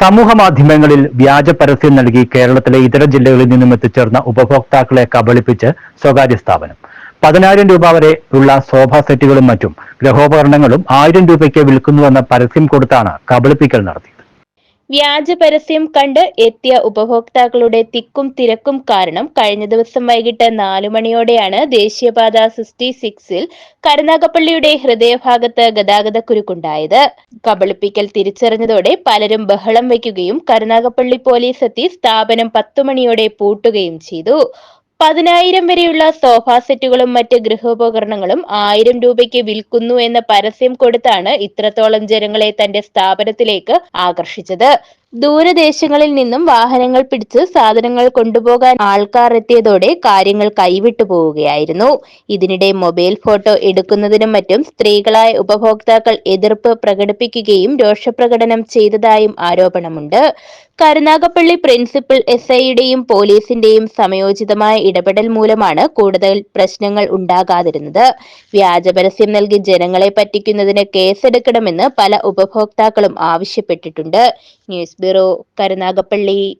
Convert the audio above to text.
സമൂഹ മാധ്യമങ്ങളിൽ വ്യാജ പരസ്യം നൽകി കേരളത്തിലെ ഇതര ജില്ലകളിൽ നിന്നും എത്തിച്ചേർന്ന ഉപഭോക്താക്കളെ കബളിപ്പിച്ച് സ്വകാര്യ സ്ഥാപനം. പതിനായിരം രൂപ വരെ ഉള്ള സോഫ സെറ്റുകളും മറ്റും ഗ്രഹോപകരണങ്ങളും ആയിരം രൂപയ്ക്ക് വിൽക്കുന്നുവെന്ന പരസ്യം കൊടുത്താണ് കബളിപ്പിക്കൽ നടത്തിയത് വ്യാജ പരസ്യം കണ്ട് എത്തിയ ഉപഭോക്താക്കളുടെ തിക്കും തിരക്കും കാരണം കഴിഞ്ഞ ദിവസം വൈകിട്ട് നാലു മണിയോടെയാണ് ദേശീയപാത സിക്സ്റ്റി സിക്സിൽ കരുനാഗപ്പള്ളിയുടെ ഹൃദയഭാഗത്ത് ഗതാഗതക്കുരുക്കുണ്ടായത്. കബളിപ്പിക്കൽ തിരിച്ചറിഞ്ഞതോടെ പലരും ബഹളം വയ്ക്കുകയും കരുനാഗപ്പള്ളി പോലീസ് എത്തി സ്ഥാപനം പത്തു മണിയോടെ പൂട്ടുകയും ചെയ്തു. പതിനായിരം വരെയുള്ള സോഫ സെറ്റുകളും മറ്റ് ഗൃഹോപകരണങ്ങളും ആയിരം രൂപയ്ക്ക് വിൽക്കുന്നു എന്ന പരസ്യം കൊടുത്താണ് ഇത്രത്തോളം ജനങ്ങളെ തന്റെ സ്ഥാപനത്തിലേക്ക് ആകർഷിച്ചത്. ദൂരദേശങ്ങളിൽ നിന്നും വാഹനങ്ങൾ പിടിച്ച് സാധനങ്ങൾ കൊണ്ടുപോകാൻ ആൾക്കാർ എത്തിയതോടെ കാര്യങ്ങൾ കൈവിട്ടു പോവുകയായിരുന്നു. ഇതിനിടെ മൊബൈൽ ഫോട്ടോ എടുക്കുന്നതിനും മറ്റും സ്ത്രീകളായ ഉപഭോക്താക്കൾ എതിർപ്പ് പ്രകടിപ്പിക്കുകയും രോഷപ്രകടനം ചെയ്തതായും ആരോപണമുണ്ട്. കരുനാഗപ്പള്ളി പ്രിൻസിപ്പൽ എസ് ഐയുടെയും പോലീസിന്റെയും സമയോചിതമായ ഇടപെടൽ മൂലമാണ് കൂടുതൽ പ്രശ്നങ്ങൾ ഉണ്ടാകാതിരുന്നത്. വ്യാജപരസ്യം നൽകി ജനങ്ങളെ പറ്റിക്കുന്നതിന് കേസെടുക്കണമെന്ന് പല ഉപഭോക്താക്കളും ആവശ്യപ്പെട്ടിട്ടുണ്ട്. News bureau Karunagappally